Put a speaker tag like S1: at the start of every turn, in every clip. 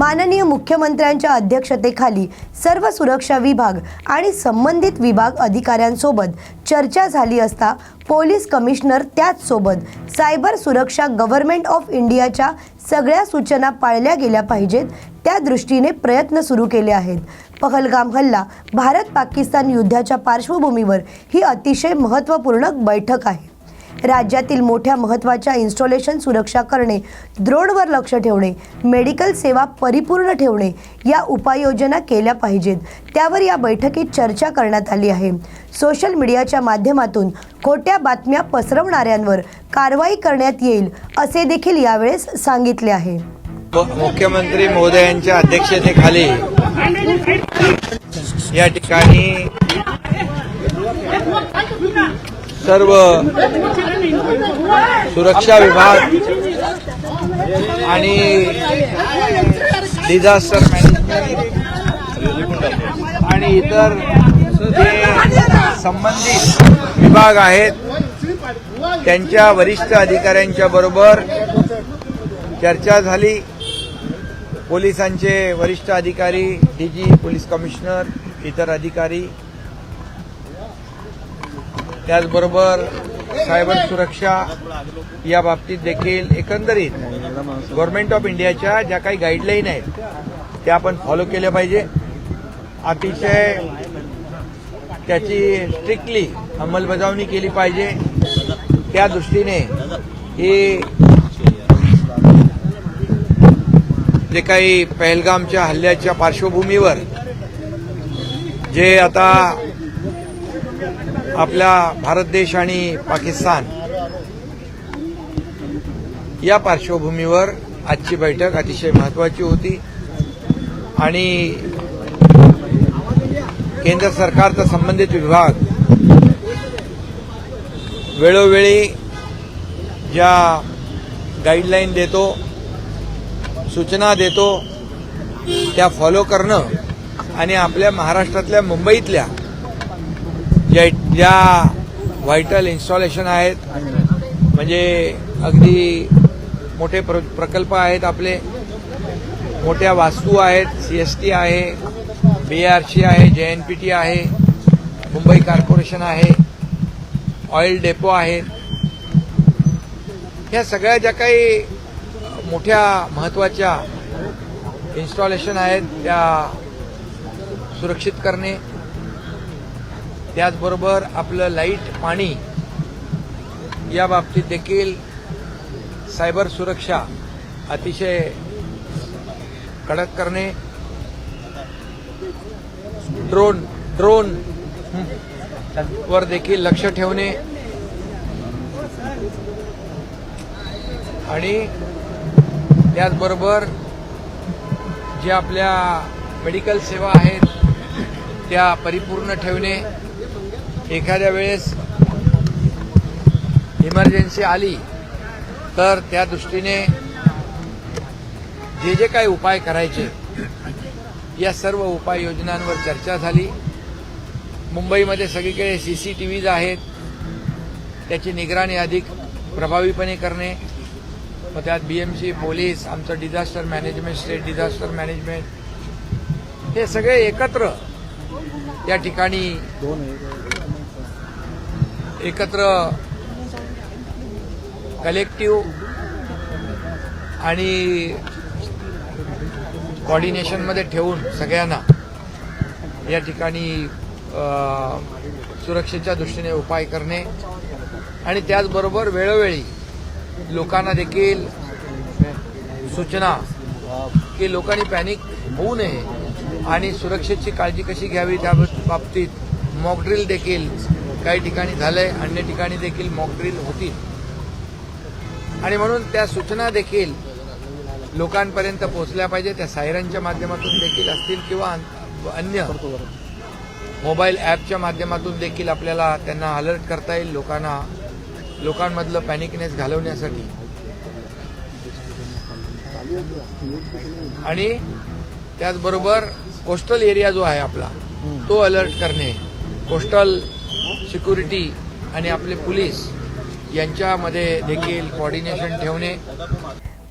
S1: माननीय मुख्यमंत्र्यांच्या अध्यक्षतेखाली सर्व सुरक्षा विभाग आणि संबंधित विभाग अधिकाऱ्यांसोबत चर्चा झाली असता पोलीस कमिशनर त्याचसोबत सायबर सुरक्षा गव्हर्नमेंट ऑफ इंडियाच्या सगळ्या सूचना पाळल्या गेल्या पाहिजेत त्या दृष्टीने प्रयत्न सुरू केले आहेत. पहलगाम हल्ला भारत पाकिस्तान युद्धाच्या पार्श्वभूमीवर ही अतिशय महत्त्वपूर्ण बैठक आहे. राज्यातील मोठ्या महत्त्वाच्या इन्स्टॉलेशन सुरक्षा करणे द्रोणवर लक्ष ठेवणे मेडिकल सेवा परिपूर्ण ठेवणे या उपाययोजना केल्या पाहिजेत. त्यावर या बैठकीत चर्चा करण्यात आली आहे. सोशल मीडियाच्या माध्यमातून खोट्या बातम्या पसरवणाऱ्यांवर कारवाई करण्यात येईल असे देखील यावेळेस सांगितले आहे.
S2: मुख्यमंत्री महोदयांच्या अध्यक्षतेखाली या ठिकाणी सर्व सुरक्षा विभाग आणि डिझास्टर मॅनेजमेंट आणि इतर जे संबंधित विभाग आहेत त्यांच्या वरिष्ठ अधिकाऱ्यांच्या बरोबर चर्चा झाली. पोलिसांचे वरिष्ठ अधिकारी डीजी पोलीस कमिशनर इतर अधिकारी त्याचबरोबर सायबर सुरक्षा या बाबतीत देखील एकंदरीत गव्हर्नमेंट ऑफ इंडियाच्या ज्या काही गाईडलाईन आहेत त्या आपण फॉलो केल्या पाहिजे. अतिशय त्याची स्ट्रिक्टली अंमलबजावणी केली पाहिजे. त्या दृष्टीने ही जे काही पहलगामच्या हल्ल्याच्या पार्श्वभूमीवर जे आता आपला भारत देश आणि पाकिस्तान या पार्श्वभूमीवर आजची बैठक अतिशय महत्वाची होती. आणि केंद्र सरकारचा संबंधित विभाग वेळोवेळी ज्या गाईडलाईन देतो सूचना देतो त्या फॉलो करणं आणि आपल्या महाराष्ट्रातल्या मुंबईतल्या ज्या ज्या व्हायटल इन्स्टॉलेशन आहेत. म्हणजे अगदी मोठे प्र प्रकल्प आहेत आपले. मोठ्या वास्तू आहेत. सी एस टी आहे. बी आर सी आहे. जे एन पी टी आहे. मुंबई कॉर्पोरेशन आहे. ऑइल डेपो आहेत. ह्या सगळ्या ज्या काही मोठ्या महत्त्वाच्या इन्स्टॉलेशन आहेत त्या सुरक्षित करणे त्याचबरोबर आपलं लाइट पाणी या बाबतीत देखील सायबर सुरक्षा अतिशय कडक करणे ड्रोन ड्रोन वर देखील लक्ष ठेवणे आणि त्याचबरोबर जे आपल्या मेडिकल सेवा आहेत त्या परिपूर्ण ठेवणे. एखाद्या वेळेस इमर्जन्सी आली तर त्या दृष्टीने जे जे काही उपाय करायचे या सर्व उपाययोजनांवर चर्चा झाली. मुंबईमध्ये सगळीकडे सी सी टी व्हीज आहेत. त्याची निगराणी अधिक प्रभावीपणे करणे. मग त्यात बी एम सी पोलीस आमचं disaster management state disaster management हे सगळे एकत्र या ठिकाणी एकत्र कलेक्टिव्ह आणि कॉर्डिनेशनमध्ये ठेवून सगळ्यांना या ठिकाणी सुरक्षेच्या दृष्टीने उपाय करणे आणि त्याचबरोबर वेळोवेळी लोकांना देखील सूचना की लोकांनी पॅनिक होऊ नये आणि सुरक्षेची काळजी कशी घ्यावी त्या बाबतीत मॉकड्रिल देखील काही ठिकाणी झालंय अन्य ठिकाणी देखील मॉकड्रिल होतील. आणि म्हणून त्या सूचना देखील लोकांपर्यंत पोहोचल्या पाहिजे त्या सायरनच्या माध्यमातून देखील असतील किंवा अन्य मोबाईल ॲपच्या माध्यमातून देखील आपल्याला त्यांना अलर्ट करता येईल लोकांना लोकांमधलं पॅनिकनेस घालवण्यासाठी. आणि त्याचबरोबर कोस्टल एरिया जो आहे आपला तो अलर्ट करणे. कोस्टल सिक्युरिटी आणि आपले पोलीस यांच्यामध्ये देखील कोऑर्डिनेशन ठेवणे.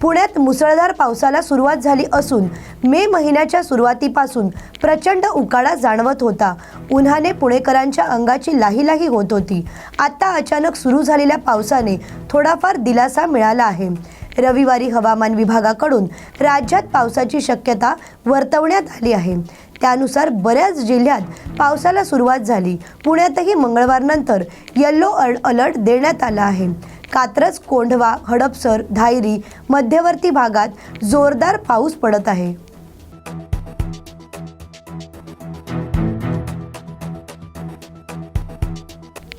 S1: पुण्यात मुसळधार पावसाला सुरुवात झाली असून मे महिन्याच्या सुरुवातीपासून प्रचंड उकाडा जाणवत होता. उन्हाने पुणेकरांच्या अंगाची लाही लाही होत होती. आता अचानक सुरू झालेल्या पावसाने थोडाफार दिलासा मिळाला आहे. रविवारी हवामान विभागाकडून राज्यात पावसाची शक्यता वर्तवण्यात आली आहे. त्यानुसार बऱ्याच जिल्ह्यात पावसाला सुरुवात झाली. पुण्यातही मंगळवारनंतर येल्लो अलर्ट देण्यात आला आहे. कात्रज कोंढवा हडपसर धायरी मध्यवर्ती भागात जोरदार पाऊस पडत आहे.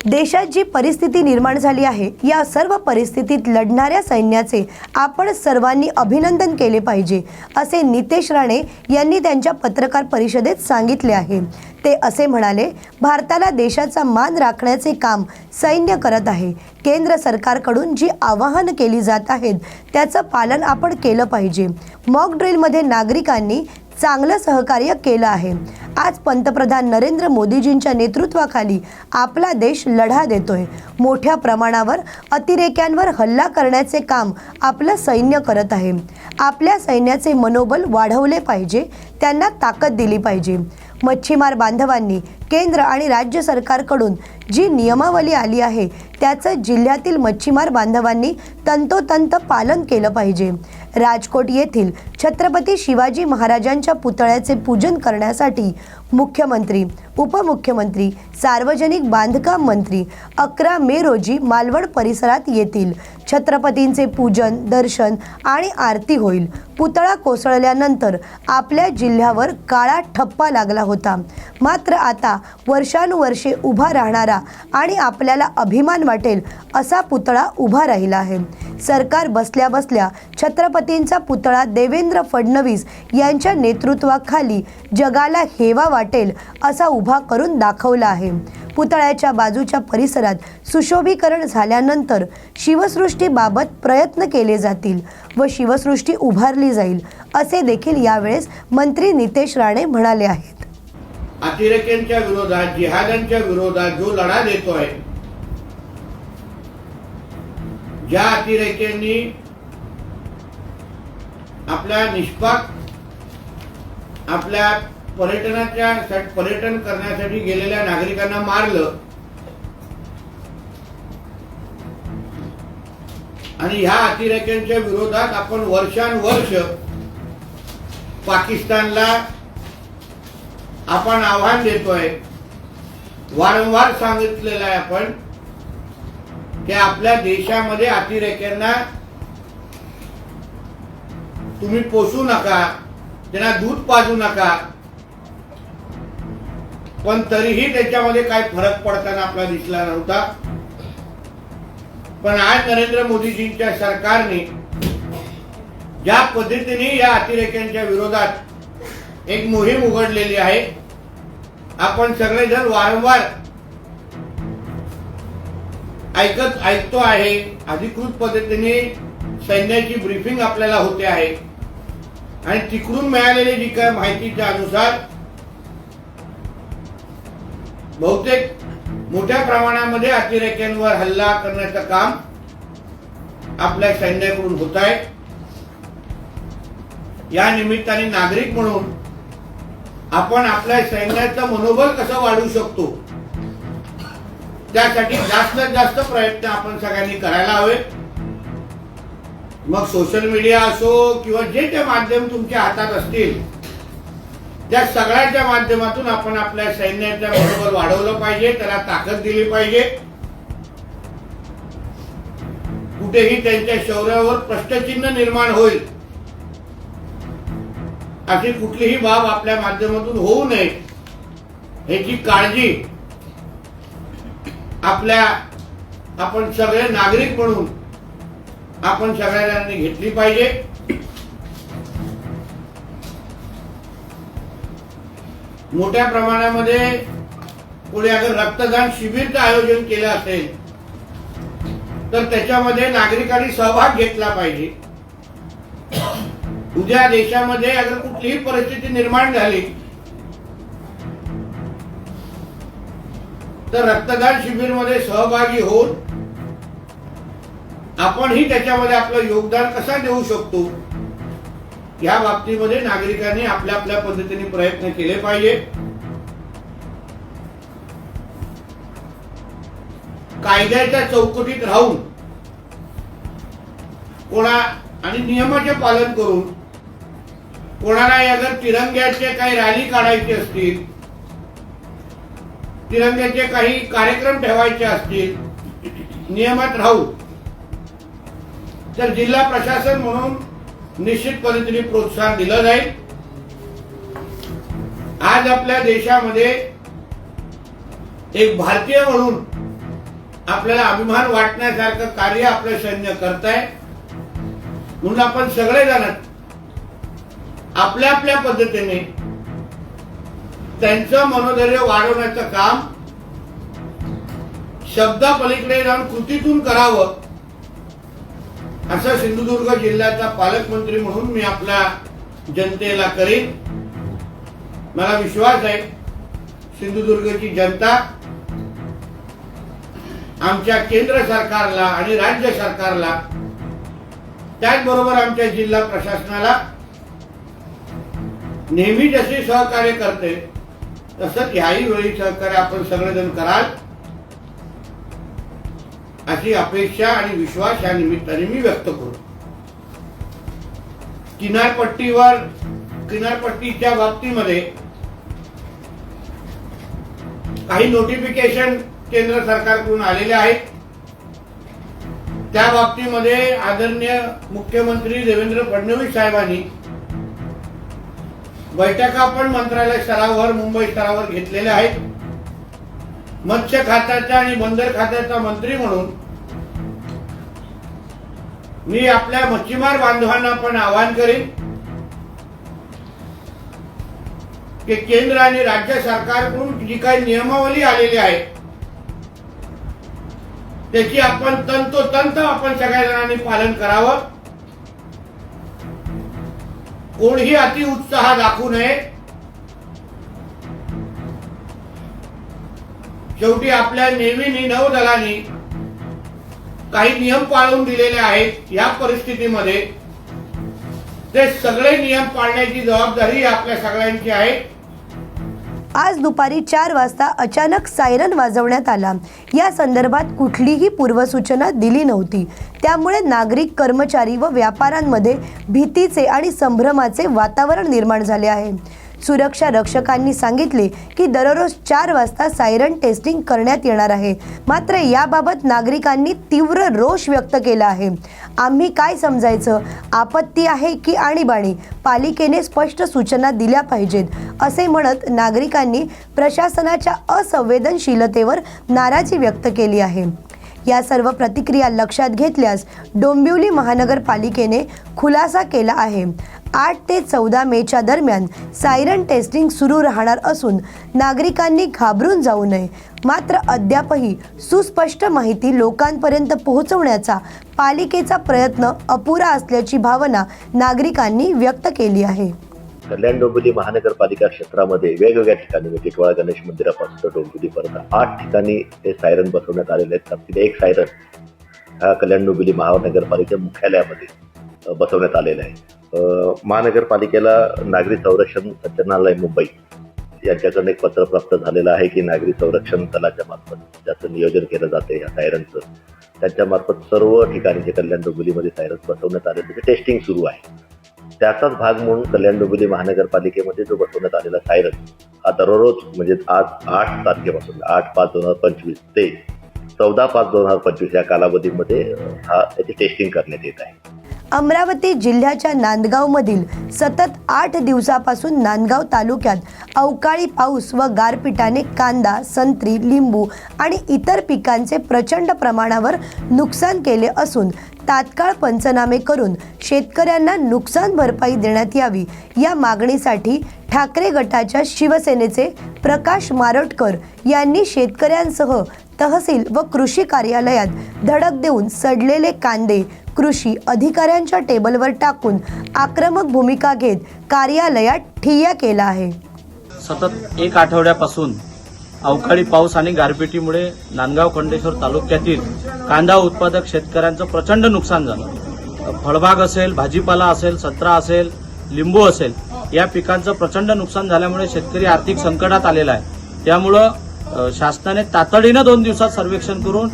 S1: देशात जी परिस्थिती निर्माण झाली आहे या सर्व परिस्थितीत लढणाऱ्या सैन्याचे आपण सर्वांनी अभिनंदन केले पाहिजे असे नितेश राणे यांनी त्यांच्या पत्रकार परिषदेत सांगितले आहे. ते असे म्हणाले भारताला देशाचा मान राखण्याचे काम सैन्य करत आहे. केंद्र सरकारकडून जी आवाहन केली जात आहेत त्याचं पालन आपण केलं पाहिजे. मॉक ड्रिलमध्ये नागरिकांनी चांगलं सहकार्य केलं आहे. आज पंतप्रधान नरेंद्र मोदीजींच्या नेतृत्वाखाली आपला देश लढा देतोय. मोठ्या प्रमाणावर अतिरेक्यांवर हल्ला करण्याचे काम आपलं सैन्य करत आहे. आपल्या सैन्याचे मनोबल वाढवले पाहिजे त्यांना ताकद दिली पाहिजे. मच्छीमार बांधवांनी केंद्र आणि राज्य सरकारकडून जी नियमावली आली आहे त्याचं जिल्ह्यातील मच्छीमार बांधवांनी तंतोतंत पालन केलं पाहिजे. राजकोट येथील छत्रपती शिवाजी महाराजांच्या पुतळ्याचे पूजन करण्यासाठी मुख्यमंत्री उपमुख्यमंत्री सार्वजनिक बांधकाम मंत्री अकरा मे रोजी मालवण परिसरात येतील. छत्रपतींचे पूजन दर्शन आणि आरती होईल. पुतळा कोसळल्यानंतर आपल्या जिल्ह्यावर काळा ठप्पा लागला होता. मात्र आता वर्षानुवर्षे उभा राहणारा आणि आपल्याला अभिमान वाटेल असा पुतळा उभा राहिला आहे. सरकार बसल्या बसल्या छत्रपतींचा पुतळा देवेंद्र फडणवीस यांच्या नेतृत्वाखाली जगाला हेवा वाटेल असा उभा करून दाखवला आहे. पुतळ्याच्या बाजूच्या परिसरात सुशोभीकरण झाल्यानंतर शिवसृष्टीबाबत प्रयत्न केले जातील व शिवसृष्टी उभारली जाईल असे देखील यावेळेस मंत्री नितेश राणे म्हणाले आहेत.
S3: अतिरेक्यांच्या विरोधात जिहादांच्या विरोधात जो लढा देतोय ज्या अतिरेक्यांनी आपल्या निष्पाक आपल्या पर्यटनाच्या पर्यटन करण्यासाठी गेलेल्या नागरिकांना मारलं. आणि ह्या अतिरेक्यांच्या विरोधात आपण वर्षानुवर्ष पाकिस्तानला आपण आव्हान देतोय. वारंवार सांगितलेलं आहे आपण की आपल्या देशामध्ये अतिरेक्यांना तुम्ही पोसू नका त्यांना दूध पाजू नका पण तरीही त्याच्यामध्ये काय फरक पडताना आपला दिसला नव्हता. पण आज नरेंद्र मोदीजींच्या सरकारने ज्या पद्धतीने या अतिरेक्यांच्या विरोधात एक मोहीम उघडलेली आहे आपण सगळेजण वारंवार ऐकत ऐकतो आहे अधिकृत पद्धतीने सैन्याची ब्रीफिंग आपल्याला होते आहे. आणि तिकडून मिळालेली जी काय माहितीच्या अनुसार बहुतेक मोठ्या प्रमाणामध्ये अतिरेक्यांवर हल्ला करण्याचं काम आपल्या सैन्याकडून होत आहे. या निमित्ताने नागरिक म्हणून आपण आपल्या सैन्याचं मनोबल कसं वाढवू शकतो त्यासाठी जास्तीत जास्त प्रयत्न आपण सगळ्यांनी करायला हवे. मग सोशल मीडिया असो किंवा जे ते माध्यम तुमच्या हातात असतील त्या सगळ्याच्या माध्यमातून आपण आपल्या सैन्याच्या बरोबर वाढवलं पाहिजे त्याला ताकद दिली पाहिजे. कुठेही त्यांच्या शौर्यावर प्रश्नचिन्ह निर्माण होईल. अशी कुठलीही बाब आपल्या माध्यमातून होऊ नये. ह्याची काळजी आपल्या आपण सगळे नागरिक म्हणून आपण सगळ्यांनी घेतली पाहिजे. मोठ्या प्रमाणामध्ये पुढे अगर रक्तदान शिबिरचं आयोजन केलं असेल तर त्याच्यामध्ये नागरिकांनी सहभाग घेतला पाहिजे. उद्या देशामध्ये अगर कुठलीही परिस्थिती निर्माण झाली तर रक्तदान शिबिरमध्ये सहभागी होऊन आपणही त्याच्यामध्ये आपलं योगदान कसा देऊ शकतो? या बाबतीमध्ये नागरिकांनी आपल्या आपल्या पद्धतीने प्रयत्न केले पाहिजे. कायद्याच्या चौकटीत राहून कोणा आणि नियमाचे पालन करून कोणाला अगर तिरंग्याचे काही रॅली काढायचे असतील तिरंग्याचे काही कार्यक्रम ठेवायचे असतील नियमात राहू. तर जिल्हा प्रशासन म्हणून निश्चित पद्धतीने प्रोत्साहन दिलं जाईल. आज आपल्या देशामध्ये एक भारतीय म्हणून आपल्याला अभिमान वाटण्यासारखं कार्य आपलं सैन्य करत आहे म्हणून आपण सगळेजण आपल्या आपल्या पद्धतीने त्यांचं मनोधैर्य वाढवण्याचं काम शब्दापलीकडे जाऊन कृतीतून करावं. असा सिंधुदुर्ग जिल्ह्याचा पालकमंत्री म्हणून मी आपल्या जनतेला करीन. मला विश्वास आहे सिंधुदुर्गची जनता आमच्या केंद्र सरकारला आणि राज्य सरकारला त्याचबरोबर आमच्या जिल्हा प्रशासनाला नेहमी जसे सहकार्य करते तसंच ह्याही वेळी सहकार्य आपण सगळेजण कराल. अशी अपेक्षा आणि विश्वास या निमित्ताने मी व्यक्त करतो किनारपट्टीवर किनारपट्टीच्या बाबतीमध्ये काही नोटिफिकेशन केंद्र सरकारकडून आलेले आहेत. त्या बाबतीमध्ये आदरणीय मुख्यमंत्री देवेंद्र फडणवीस साहेबांनी बैठका पण मंत्रालय स्तरावर मुंबई स्तरावर घेतलेल्या आहेत. मत्स्य खात्याचा आणि बंदर खात्याचा मंत्री म्हणून मी आपल्या मच्छीमार बांधवांना पण आवाहन करेन की केंद्र आणि राज्य सरकारकडून जी काही नियमावली आलेली आहे त्याची आपण तंतोतंत आपण सगळ्या जणांनी पालन करावं. कोणीही अति उत्साह दाखवू नये. शेवटी आपल्या नेहमी नौदलाने काही नियम पाळून दिलेले आहेत या परिस्थितीमध्ये. ते सगळे नियम पाळण्याची जबाबदारी आपल्या सगळ्यांची आहे.
S1: आज दुपारी चार वाजता अचानक सायरन वाजवण्यात आला. या संदर्भात कुठलीही पूर्वसूचना दिली नव्हती. त्यामुळे नागरिक कर्मचारी व व्यापाऱ्यांमध्ये भीतीचे आणि संभ्रमाचे वातावरण निर्माण झाले आहे. सुरक्षा रक्षकांनी सांगितले की दररोज चार वाजता सायरन टेस्टिंग करण्यात येणार आहे. मात्र याबाबत नागरिकांनी तीव्र रोष व्यक्त केला आहे. आम्ही काय समजायचं? आपत्ती आहे की आणीबाणी? पालिकेने स्पष्ट सूचना दिल्या पाहिजेत असे म्हणत नागरिकांनी प्रशासनाच्या असंवेदनशीलतेवर नाराजी व्यक्त केली आहे. या सर्व प्रतिक्रिया लक्षात घेतल्यास डोंबिवली महानगरपालिकेने खुलासा केला आहे. आठ ते चौदा मेच्या दरम्यान सायरन टेस्टिंग सुरू राहणार असून नागरिकांनी घाबरून जाऊ नये. मात्र अद्यापही सुस्पष्ट माहिती लोकांपर्यंत पोहोचवण्याचा पालिकेचा प्रयत्न अपुरा असल्याची भावना नागरिकांनी व्यक्त केली आहे.
S4: कल्याण डोंबिवली महानगरपालिका क्षेत्रामध्ये वेगवेगळ्या ठिकाणी म्हणजे टिटवाळा गणेश मंदिरापासून डोंबिवलीपर्यंत आठ ठिकाणी हे सायरन बसवण्यात आलेले आहेत. त्यातील एक सायरन हा कल्याण डोंबिवली महानगरपालिका मुख्यालयामध्ये बसवण्यात आलेलं आहे. महानगरपालिकेला नागरी संरक्षण संचालनालय मुंबई यांच्याकडून एक पत्र प्राप्त झालेलं आहे की नागरी संरक्षण दलाच्या मार्फत ज्याचं नियोजन केलं जाते या सायरनचं त्यांच्या मार्फत सर्व ठिकाणी जे कल्याण डोंबिवलीमध्ये सायरन बसवण्यात आले त्याचे टेस्टिंग सुरू आहे. त्याचाच भाग म्हणून कल्याण डोंबिवली महानगरपालिकेमध्ये जो बसवण्यात आलेला सायरन हा दररोज म्हणजे आज आठ तारखेपासून आठ पाच दोन हजार पंचवीस ते चौदा पाच दोन हजार पंचवीस या कालावधीमध्ये हा त्याची टेस्टिंग करण्यात येत आहे.
S1: अमरावती जिल्ह्याच्या नांदगावमधील सतत आठ दिवसापासून नांदगाव तालुक्यात अवकाळी पाऊस व गारपिटाने कांदा संत्री लिंबू आणि इतर पिकांचे प्रचंड प्रमाणावर नुकसान केले असून तात्काळ पंचनामे करून शेतकऱ्यांना नुकसान भरपाई देण्यात यावी या मागणीसाठी ठाकरे गटाच्या शिवसेनेचे प्रकाश मारटकर यांनी शेतकऱ्यांसह तहसील व कृषी कार्यालयात धडक देऊन सडलेले कांदे कृषी अधिकाऱ्यांच्या टेबलवर टाकून आक्रमक भूमिका घेत कार्यालयात ठिय्या केला आहे.
S5: सतत एक आठवड्यापासून अवकाळी पाऊस आणि गारपिटीमुळे नांदगाव खंडेश्वर तालुक्यातील कांदा उत्पादक शेतकऱ्यांचं प्रचंड नुकसान झालं. फळबाग असेल भाजीपाला असेल संत्रा असेल लिंबू असेल या पिकांचं प्रचंड नुकसान झाल्यामुळे शेतकरी आर्थिक संकटात आलेला आहे. त्यामुळं शासनाने तातडीनं दोन दिवसात सर्वेक्षण करून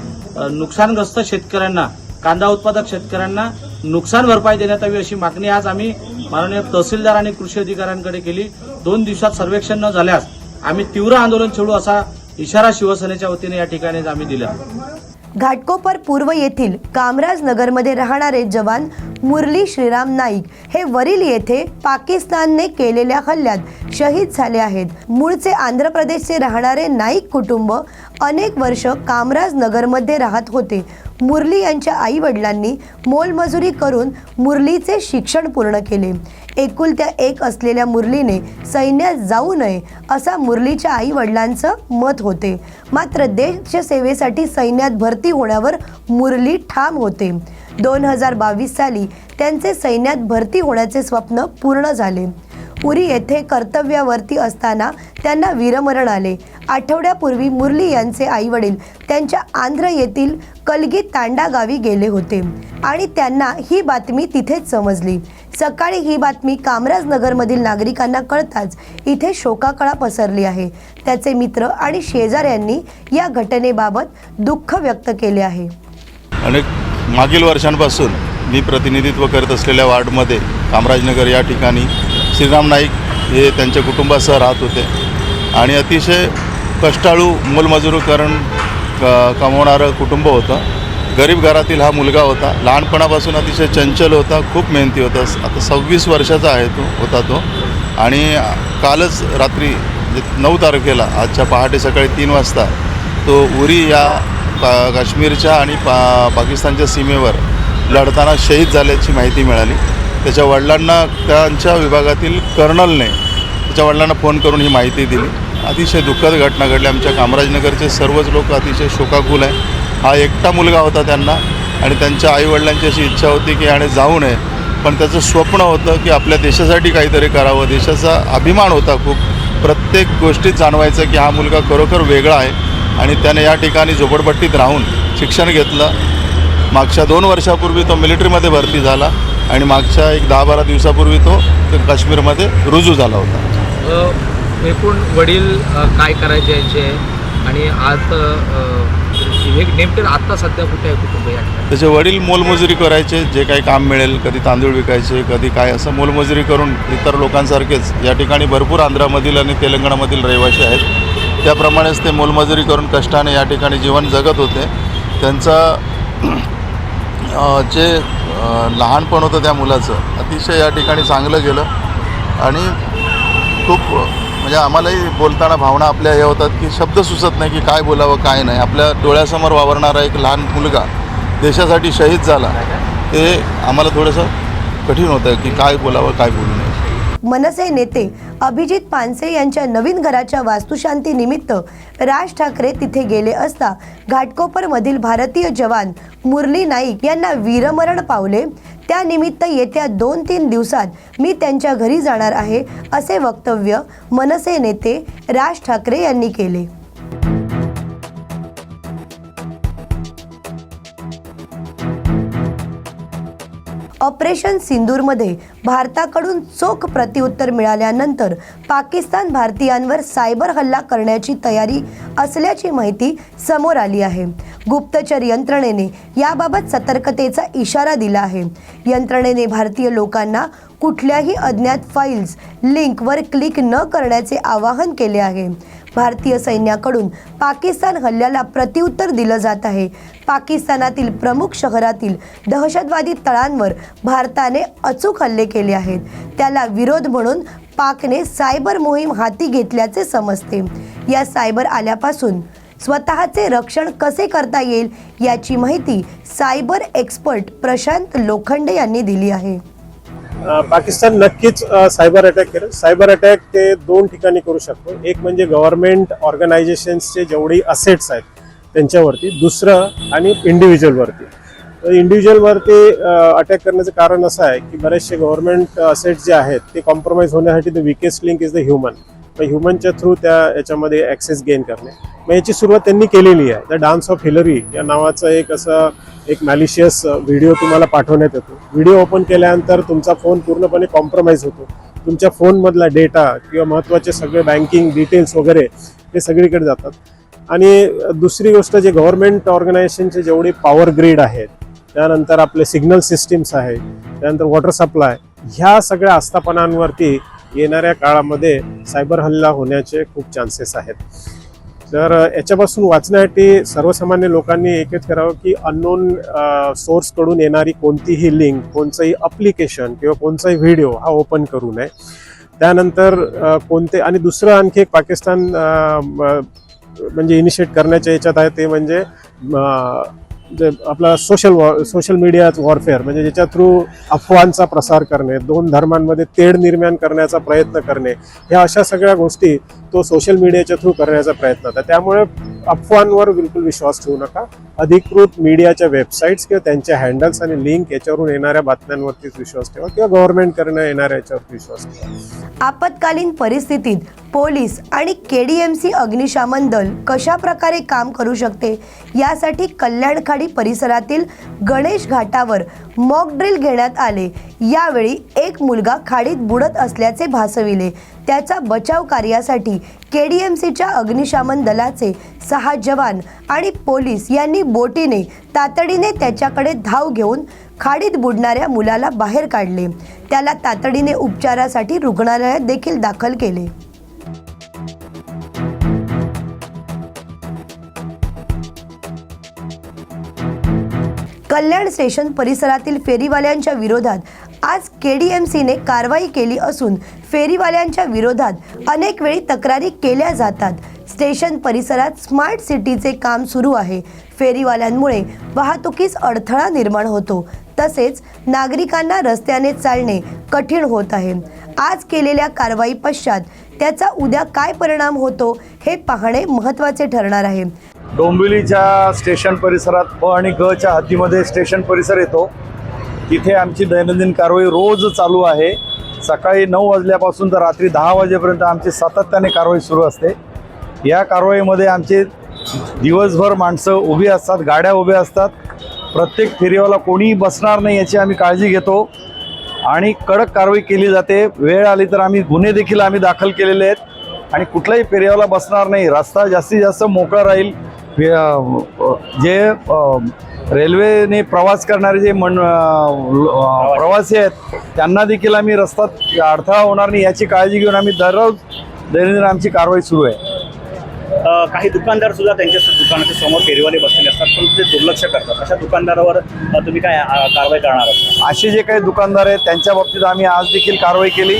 S5: नुकसानग्रस्त शेतकऱ्यांना कांदा उत्पादक शेतकऱ्यांना नुकसान भरपाई देण्यात यावी अशी मागणी आज आम्ही माननीय तहसीलदार आणि कृषी अधिकाऱ्यांकडे केली. दोन दिवसात सर्वेक्षण न झाल्यास आम्ही तीव्र आंदोलन छेडू असा इशारा शिवसेनेच्या वतीने या ठिकाणी आम्ही दिला.
S1: घाटकोपर पूर्व येथील कामराज नगरमध्ये राहणारे जवान मुरली श्रीराम नाईक हे वरील येथे पाकिस्तानने केलेल्या हल्ल्यात शहीद झाले आहेत. मूळचे आंध्र प्रदेशचे राहणारे नाईक कुटुंब अनेक वर्ष कामराज नगरमध्ये राहत होते. मुरली यांच्या आई वडिलांनी मोलमजुरी करून मुरलीचे शिक्षण पूर्ण केले. एकुलत्या एक असलेल्या मुरलीने सैन्यात जाऊ नये असा मुरलीच्या आई वडिलांचं मत होते. मात्र देशसेवेसाठी सैन्यात भरती होण्यावर मुरली ठाम होते. दोन हजार बावीस साली त्यांचे सैन्यात भरती होण्याचे स्वप्न पूर्ण झाले. पुरी येथे कर्तव्यावरती असताना त्यांना वीरमरण आले. आठवड्यापूर्वी मुरली यांचे आईवडील त्यांच्या आंध्र येथील कलगी तांडा गावी गेले होते आणि त्यांना ही बातमी तिथेच समजली. सकाळी ही बातमी कामराज नगरमधील नागरिकांना कळताच इथे शोकाकळा पसरली आहे. त्याचे मित्र आणि शेजाऱ्यांनी या घटनेबाबत दुःख व्यक्त केले आहे.
S6: अनेक मागील वर्षांपासून मी प्रतिनिधित्व करत असलेल्या वार्डमध्ये कामराजनगर या ठिकाणी श्रीराम नाईक हे त्यांच्या कुटुंबासह राहत होते. आणि अतिशय कष्टाळू मोलमजुरीकरण क- कमवणारं कुटुंब होतं. गरीब घरातील हा मुलगा होता. लहानपणापासून अतिशय चंचल होता खूप मेहनती होता. आता सव्वीस वर्षाचा आहे तो होता तो. आणि कालच रात्री म्हणजे नऊ तारखेला आजच्या पहाटे सकाळी तीन वाजता तो उरी या पा काश्मीरच्या आणि पा पाकिस्तानच्या सीमेवर लढताना शहीद झाल्याची माहिती मिळाली. त्याच्या वडिलांना त्यांच्या विभागातील कर्नलने त्याच्या वडिलांना फोन करून ही माहिती दिली. अतिशय दुःखद घटना घडली. आमच्या कामराजनगरचे सर्वच लोक अतिशय शोकाकुल आहे. हा एकटा मुलगा होता त्यांना आणि त्यांच्या आईवडिलांची अशी इच्छा होती की याने जाऊ नये. पण त्याचं स्वप्न होतं की आपल्या देशासाठी काहीतरी करावं. देशाचा अभिमान होता खूप. प्रत्येक गोष्टीत जाणवायचं की हा मुलगा खरोखर वेगळा आहे आणि त्याने या ठिकाणी झोपडपट्टीत राहून शिक्षण घेतलं. मागच्या दोन वर्षापूर्वी तो मिलिटरीमध्ये भरती झाला. आणि मागच्या एक दहा बारा दिवसापूर्वी तो काश्मीरमध्ये रुजू झाला होता.
S7: एकूण वडील काय करायचे यांचे? आणि आज हे नेमके आत्ता सध्या कुठे आहे कुटुंब
S6: त्याचे वडील मोलमजुरी करायचे जे काही काम मिळेल कधी तांदूळ विकायचे कधी काय असं मोलमजुरी करून इतर लोकांसारखेच या ठिकाणी भरपूर आंध्रामधील आणि तेलंगणामधील रहिवासी आहेत. त्याप्रमाणेच ते मोलमजुरी करून कष्टाने या ठिकाणी जीवन जगत होते. त्यांचा जे लहानपण होतं त्या मुलाचं. अतिशय या ठिकाणी चांगलं गेलं. आणि खूप म्हणजे आम्हालाही बोलताना भावना आपल्या हे होतात की शब्द सुचत नाही की काय बोलावं काय नाही. आपल्या डोळ्यासमोर वावरणारा एक लहान मुलगा देशासाठी शहीद झाला. ते आम्हाला थोडंसं कठीण होतं की काय बोलावं काय बोलू नये.
S1: मनसे नेते अभिजित पानसे यांच्या नवीन घराच्या वास्तुशांती निमित्त राज ठाकरे तिथे गेले असता घाटकोपरमधील भारतीय जवान मुरली नाईक यांना वीरमरण पावले. त्यानिमित्त येत्या दोन तीन दिवसात मी त्यांच्या घरी जाणार आहे असे वक्तव्य मनसे नेते राज ठाकरे यांनी केले. ऑपरेशन सिंदूरमध्ये भारताकडून चोख प्रत्युत्तर मिळाल्यानंतर पाकिस्तान भारतीयांवर सायबर हल्ला करण्याची तयारी असल्याची माहिती समोर आली आहे. गुप्तचर यंत्रणेने याबाबत सतर्कतेचा इशारा दिला आहे. यंत्रणेने भारतीय लोकांना कुठल्याही अज्ञात फाईल्स लिंकवर क्लिक न करण्याचे आवाहन केले आहे. भारतीय सैन्याकडून पाकिस्तान हल्ल्याला प्रत्युत्तर दिलं जात आहे. पाकिस्तानातील प्रमुख शहरातील दहशतवादी तळांवर भारताने अचूक हल्ले केले आहेत. त्याला विरोध म्हणून पाकने सायबर मोहीम हाती घेतल्याचे समजते. या सायबर आल्यापासून स्वतःचे रक्षण कसे करता येईल याची माहिती सायबर एक्सपर्ट प्रशांत लोखंडे यांनी दिली आहे.
S8: पाकिस्तान नक्कीच सायबर अटॅक करेल. सायबर अटॅक ते दोन ठिकाणी करू शकतो. एक म्हणजे गव्हर्नमेंट ऑर्गनायझेशन्सचे जेवढी असेट्स आहेत त्यांच्यावरती दुसरं आणि इंडिव्हिज्युअलवरती. तर इंडिव्हिज्युअलवरती अटॅक करण्याचं कारण असं आहे की बरेचसे गव्हर्नमेंट असेट्स जे आहेत ते कॉम्प्रोमाइज होण्यासाठी the weakest link is the human. मग ह्युमनच्या थ्रू त्या याच्यामध्ये ॲक्सेस गेन करणे. मग याची सुरुवात त्यांनी केलेली आहे. द डान्स ऑफ हिलरी या नावाचा एक असं एक मॅलिशियस व्हिडिओ तुम्हाला पाठवण्यात येतो. व्हिडिओ ओपन केल्यानंतर तुमचा फोन पूर्णपणे कॉम्प्रोमाइज होतो. तुमच्या फोनमधला डेटा किंवा महत्त्वाचे सगळे बँकिंग डिटेल्स वगैरे ते सगळीकडे जातात. आणि दुसरी गोष्ट जे गव्हर्नमेंट ऑर्गनायझेशनचे जेवढे पॉवर ग्रीड आहेत त्यानंतर आपले सिग्नल सिस्टीम्स आहे त्यानंतर वॉटर सप्लाय ह्या सगळ्या आस्थापनांवरती येणाऱ्या काळामध्ये सायबर हल्ला होण्याचे खूप चान्सेस आहेत. तर याच्यापासून वाचण्यासाठी सर्वसामान्य लोकांनी एकच करावं की अननोन सोर्सकडून येणारी कोणतीही लिंक कोणचंही अप्लिकेशन किंवा कोणचाही व्हिडिओ हा ओपन करू नये. त्यानंतर कोणते आणि दुसरं आणखी एक पाकिस्तान म, म्हणजे इनिशिएट करण्याच्या याच्यात आहे ते म्हणजे जे आपला social war social media warfare म्हणजे ज्याच्या थ्रू अफवांचा प्रसार करणे दोन धर्मांमध्ये तेढ निर्माण करण्याचा प्रयत्न करणे ह्या अशा सगळ्या गोष्टी तो सोशल मीडियाच्या थ्रू करण्याचा प्रयत्न होता. त्यामुळे अफवांवर बिलकुल विश्वास ठेवू नका. अधिकृत मीडियाच्या वेबसाईट्स किंवा त्यांच्या हँडल्स आणि लिंक याच्यावरून येणाऱ्या बातम्यांवरतीच विश्वास ठेवा किंवा गव्हर्नमेंटकडनं येणाऱ्या याच्यावरती विश्वास ठेवा.
S1: आपत्कालीन परिस्थितीत पोलीस आणि केडीएमसी अग्निशामन दल कशा प्रकारे काम करू शकते? यासाठी कल्याणखाडी परिसरातील गणेश घाटावर मॉक ड्रिल घेण्यात आले. यावेळी एक मुलगा खाडीत बुडत असल्याचे भासविले. त्याचा बचाव कार्यासाठी केडीएमसीच्या अग्निशामन दलाचे सहा जवान आणि पोलीस यांनी बोटीने तातडीने त्याच्याकडे धाव घेऊन खाडीत बुडणाऱ्या मुलाला बाहेर काढले. त्याला तातडीने उपचारासाठी रुग्णालयात देखील दाखल केले. कल्याण स्टेशन परिसरातील फेरीवाल्यांच्या विरोधात आज के डी एम सीने कारवाई केली असून फेरीवाल्यांच्या विरोधात अनेक वेळी तक्रारी केल्या जातात. स्टेशन परिसरात स्मार्ट सिटीचे काम सुरू आहे. फेरीवाल्यांमुळे वाहतुकीस अडथळा निर्माण होतो. तसेच नागरिकांना रस्त्याने चालणे कठीण होत आहे. आज केलेल्या कारवाई पश्चात त्याचा उद्या काय परिणाम होतो हे पाहणे महत्त्वाचे ठरणार आहे.
S9: डोंबिवलीच्या स्टेशन परिसरात प आणि ग च्या हद्दीमध्ये स्टेशन परिसर येतो. तिथे आमची दैनंदिन कारवाई रोज चालू आहे. सकाळी नऊ वाजल्यापासून तर रात्री दहा वाजेपर्यंत आमची सातत्याने कारवाई सुरू असते. या कारवाईमध्ये आमचे दिवसभर माणसं उभी असतात गाड्या उभ्या असतात. प्रत्येक फेरीवाला कोणीही बसणार नाही याची आम्ही काळजी घेतो. आणि कडक कारवाई केली जाते. वेळ आली तर आम्ही गुन्हे देखील आम्ही दाखल केलेले आहेत. आणि कुठल्याही फेरीवाला बसणार नाही. रस्ता जास्तीत जास्त मोकळा राहील. जे रेल्वेने प्रवास करणारे जे मन प्रवासी आहेत त्यांना देखील आम्ही रस्त्यात अडथळा होणार नाही याची काळजी घेऊन आम्ही दररोज दैनंदिन आमची कारवाई सुरू आहे.
S10: काही दुकानदार सुद्धा त्यांच्या दुकानाच्या समोर फेरीवाले बसलेले असतात पण ते दुर्लक्ष करतात. अशा दुकानदारावर तुम्ही काय कारवाई करणार आहात?
S9: असे जे काही दुकानदार आहेत त्यांच्या बाबतीत आम्ही आज देखील कारवाई केली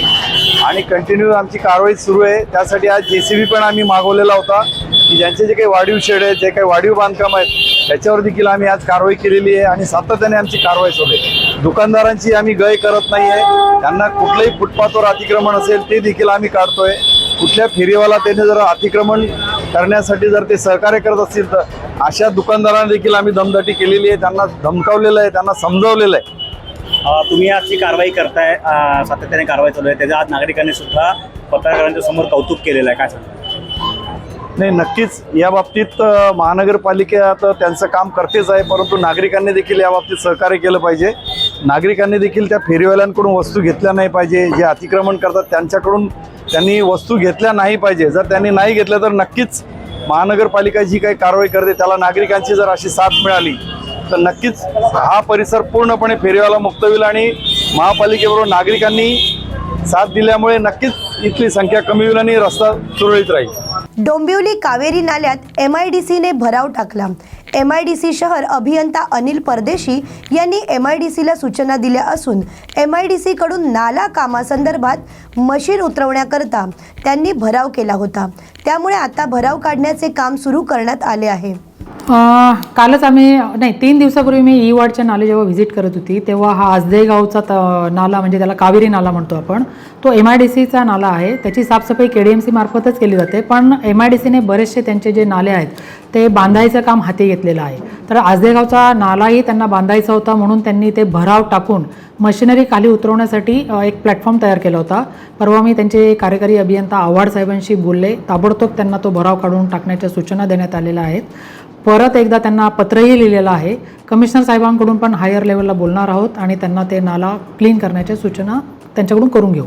S9: आणि कंटिन्यू आमची कारवाई सुरू आहे. त्यासाठी आज जे सी बी पण आम्ही मागवलेला होता. की ज्यांचे जे काही वाढीव शेड आहेत जे काही वाढीव बांधकाम आहेत त्याच्यावर देखील आम्ही आज कारवाई केलेली आहे आणि सातत्याने आमची कारवाई सुरू आहे. दुकानदारांची आम्ही गय करत नाही आहे त्यांना कुठलंही फुटपाथवर अतिक्रमण असेल ते देखील आम्ही काढतोय. कुठल्या फेरीवाला त्याने जर अतिक्रमण करण्यासाठी जर ते सहकार्य करत असतील तर अशा दुकानदारांना देखील आम्ही दमदाटी केलेली आहे. त्यांना धमकावलेलं आहे त्यांना समजावलेलं आहे.
S10: तुम्ही आज जी कारवाई करताय सातत्याने कारवाई चालू आहे. त्याच्या आज नागरिकांनी सुद्धा पत्रकारांच्या समोर कौतुक केलेलं आहे. काय सांगता?
S9: नाही नक्कीच या बाबतीत अ, महानगरपालिका तर त्यांचं काम करतेच आहे परंतु नागरिकांनी देखील या बाबतीत सहकार्य केलं पाहिजे. नागरिकांनी देखील त्या फेरीवाल्यांकडून वस्तू घेतल्या नाही पाहिजे जे अतिक्रमण करतात त्यांच्याकडून त्यांनी वस्तू घेतल्या नाही पाहिजे. जर त्यांनी नाही घेतल्या तर नक्कीच महानगरपालिका जी काही कारवाई करते त्याला नागरिकांची जर अशी साथ मिळाली तर नक्कीच हा परिसर पूर्णपणे फेरीवाला मुक्त होईल आणि महापालिकेबरोबर नागरिकांनी साथ दिल्यामुळे नक्कीच इथली संख्या कमी होईल आणि रस्ता सुरळीत राहील.
S1: डोंबिवली कावेरी नाल्यात एम आय डी सीने भराव टाकला. एम आय डी सी शहर अभियंता अनिल परदेशी यांनी एम आय डी सीला सूचना दिल्या असून एम आय डी सीकडून नाला कामासंदर्भात मशीन उतरवण्याकरता त्यांनी भराव केला होता. त्यामुळे आता भराव काढण्याचे काम सुरू करण्यात आले आहे.
S11: कालच आम्ही नाही तीन दिवसापूर्वी मी ई वॉर्डच्या नाले जेव्हा व्हिजिट करत होती तेव्हा हा आजदे गावचा त नाला म्हणजे त्याला कावेरी नाला म्हणतो आपण तो एम आय डी सीचा नाला आहे. त्याची साफसफाई के डी एम सी मार्फतच केली जाते पण एम आय डी सीने बरेचसे त्यांचे जे नाले आहेत ते बांधायचं काम हाती घेतलेलं आहे. तर आजदेगावचा नालाही त्यांना बांधायचा होता म्हणून त्यांनी ते भराव टाकून मशिनरी खाली उतरवण्यासाठी एक प्लॅटफॉर्म तयार केला होता. परवा मी त्यांचे कार्यकारी अभियंता आव्हाड साहेबांशी बोलले. ताबडतोब त्यांना तो भराव काढून टाकण्याच्या सूचना देण्यात आलेल्या आहेत. परत एकदा त्यांना पत्रही लिहिलेलं आहे. कमिशनर साहेबांकडून पण हायर लेवलला बोलणार आहोत आणि त्यांना ते नाला क्लीन करण्याच्या सूचना त्यांच्याकडून करून घेऊ.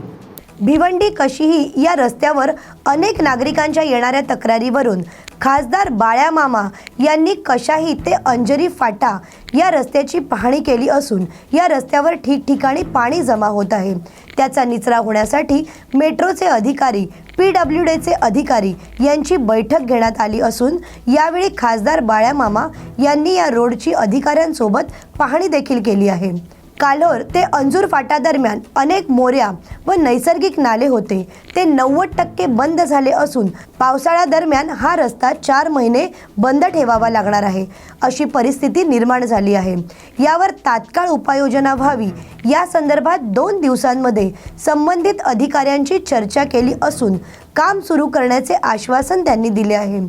S1: भिवंडी कशीही या रस्त्यावर अनेक नागरिकांच्या येणाऱ्या तक्रारीवरून खासदार बाळ्या मामा यांनी कशाही ते अंजरी फाटा या रस्त्याची पाहणी केली असून या रस्त्यावर ठिकठिकाणी पाणी जमा होत आहे. त्याचा निचरा होण्यासाठी मेट्रोचे अधिकारी पी डब्ल्यू डीचे अधिकारी यांची बैठक घेण्यात आली असून यावेळी खासदार बाळ्या मामा यांनी या रोडची अधिकाऱ्यांसोबत पाहणी देखील केली आहे. काल्होर ते अंजूर फाटा दरम्यान अनेक मोऱ्या व नैसर्गिक नाले होते. ते नव्वद टक्के बंद झाले असून पावसाळ्यादरम्यान हा रस्ता चार महिने बंद ठेवावा लागणार आहे अशी परिस्थिती निर्माण झाली आहे. यावर तात्काळ उपाययोजना व्हावी या संदर्भात दोन दिवसांमध्ये संबंधित अधिकाऱ्यांची चर्चा केली असून काम सुरू करण्याचे आश्वासन त्यांनी दिले आहे.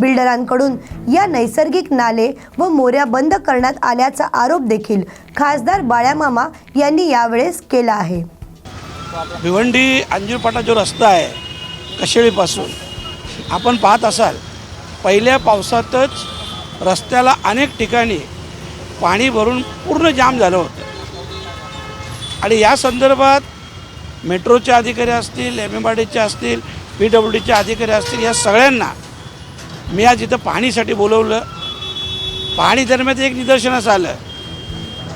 S1: बिल्डरांकडून या नैसर्गिक नाले व मोऱ्या बंद करण्यात आल्याचा आरोप देखील खासदार बाळ्यामामा यांनी यावेळेस केला आहे.
S12: भिवंडी अंजीरपाटा जो रस्ता आहे कशेळीपासून आपण पाहत असाल पहिल्या पावसातच रस्त्याला अनेक ठिकाणी पाणी भरून पूर्ण जाम झालं होतं. आणि या संदर्भात मेट्रोचे अधिकारी असतील एम एम आर डीचे असतील पी डब्ल्यू डीचे अधिकारी असतील या सगळ्यांना मी आज इथं पाहणीसाठी बोलवलं. पाहणी दरम्यान एक निदर्शनास आलं.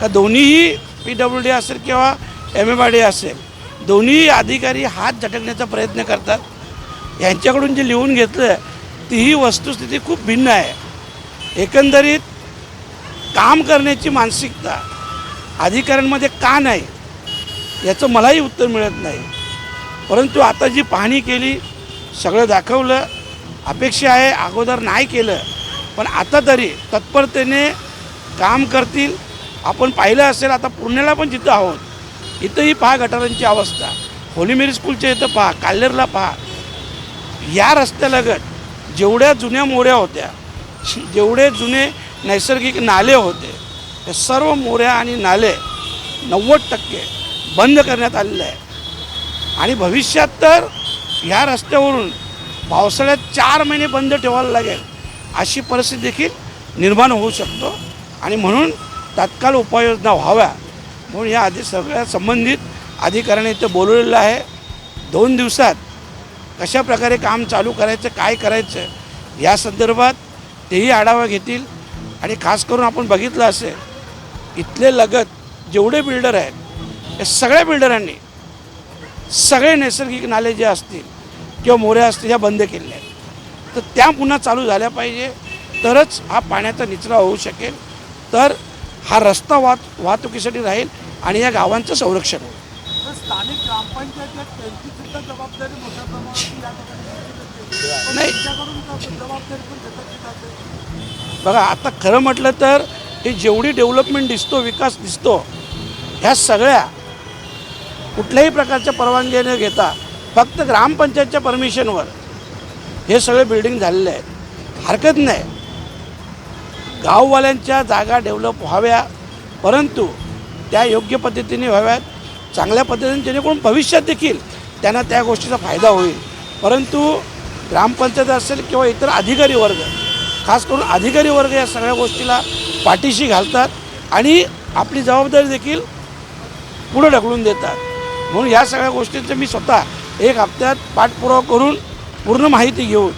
S12: का दोन्हीही पी डब्ल्यू डी असेल किंवा एम एम आय डी असेल दोन्ही अधिकारी हात झटकण्याचा प्रयत्न करतात. यांच्याकडून जे लिहून घेतलं तीही वस्तुस्थिती खूप भिन्न आहे. एकंदरीत काम करण्याची मानसिकता अधिकाऱ्यांमध्ये का नाही याचं मलाही उत्तर मिळत नाही. परंतु आता जी पाहणी केली सगळं दाखवलं अपेक्षा आहे अगोदर नाही केलं. पण आता तरी तत्परतेने काम करतील. आपण पाहिलं असेल आता पुण्याला पण जिथं आहोत इथंही पहा गटारांची अवस्था. होलीमेरी स्कूलच्या इथं पहा काल्लेरला पहा. या रस्त्यालगत जेवढ्या जुन्या मोऱ्या होत्या जेवढे जुने नैसर्गिक नाले होते ते सर्व मोऱ्या आणि नाले नव्वद टक्के बंद करण्यात आलेले आहे आणि भविष्यात तर ह्या रस्त्यावरून पावसाळ्यात चार महिने बंद ठेवायला लागेल. अशी परिस्थिती देखील निर्माण होऊ शकतो. आणि म्हणून तात्काळ उपाययोजना व्हाव्या. म्हणून या आधी सगळ्या संबंधित अधिकाऱ्यांनी इथं बोलवलेलं आहे. दोन दिवसात कशा प्रकारे काम चालू करायचं काय करायचं या संदर्भात तेही आढावा घेतील. आणि खास करून आपण बघितलं असेल इथले लगत जेवढे बिल्डर आहेत या सगळ्या बिल्डरांनी सगळे नैसर्गिक नाले जे असतील किंवा मोऱ्या असतील ह्या बंद केलेल्या आहेत. तर त्या पुन्हा चालू झाल्या पाहिजे. तरच हा पाण्याचा निचरा होऊ शकेल. तर हा रस्ता वाहत वाहतुकीसाठी राहील आणि या गावांचं संरक्षण होईल. नाही. बघा आता खरं म्हटलं तर हे जेवढी डेव्हलपमेंट दिसतो विकास दिसतो ह्या सगळ्या कुठल्याही प्रकारच्या परवानगी न घेता फक्त ग्रामपंचायतच्या परमिशनवर हे सगळे बिल्डिंग झालेले आहेत. हरकत नाही. गाववाल्यांच्या जागा डेव्हलप व्हाव्या परंतु त्या योग्य पद्धतीने व्हाव्यात चांगल्या पद्धतीने जेणेकरून भविष्यात देखील त्यांना त्या गोष्टीचा फायदा होईल. परंतु ग्रामपंचायत असेल किंवा इतर अधिकारी वर्ग खास करून अधिकारी वर्ग या सगळ्या गोष्टीला पाठीशी घालतात आणि आपली जबाबदारी देखील पुढं ढकलून देतात. म्हणून या सगळ्या गोष्टींचं मी स्वतः एक हप्त्यात पाठपुरावा करून पूर्ण माहिती घेऊन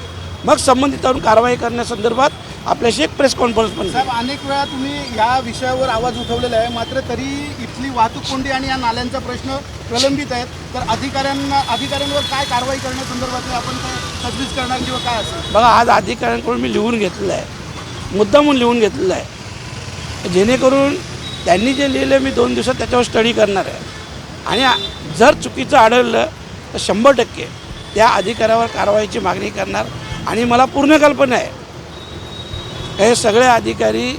S12: मग संबंधितांवर कारवाई करण्यासंदर्भात आपल्याशी एक प्रेस कॉन्फरन्स पण
S13: साहेब अनेक वेळा तुम्ही या विषयावर आवाज उठवलेला आहे. मात्र तरी इथली वाहतूक कोंडी आणि या नाल्यांचा प्रश्न प्रलंबित आहेत. तर अधिकाऱ्यांना अधिकाऱ्यांवर काय कारवाई करण्यासंदर्भातले आपण काय तजवीज करणार किंवा काय असेल?
S12: बघा आज अधिकाऱ्यांकडून मी लिहून घेतलेलं आहे. मुद्दामून लिहून घेतलेलं आहे. जेणेकरून त्यांनी जे लिहिलं मी दोन दिवसात त्याच्यावर स्टडी करणार आहे. आणि जर चुकीचं आढळलं तर शंभर टक्के त्या अधिकाऱ्यावर कारवाईची मागणी करणार आणि मला पूर्ण कल्पना आहे. हे सगळे अधिकारी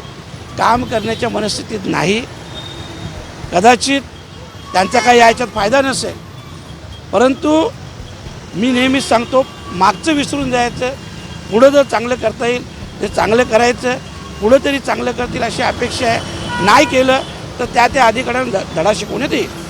S12: काम करण्याच्या मनस्थितीत नाही. कदाचित त्यांचा काही याच्यात फायदा नसेल. परंतु मी नेहमीच सांगतो मागचं विसरून जायचं पुढं जर चांगलं करता येईल ते चांगलं करायचं पुढं तरी चांगलं करतील अशी अपेक्षा आहे. नाही केलं तर त्या त्या अधिकाऱ्यांना धडा शिकवण्यात येईल.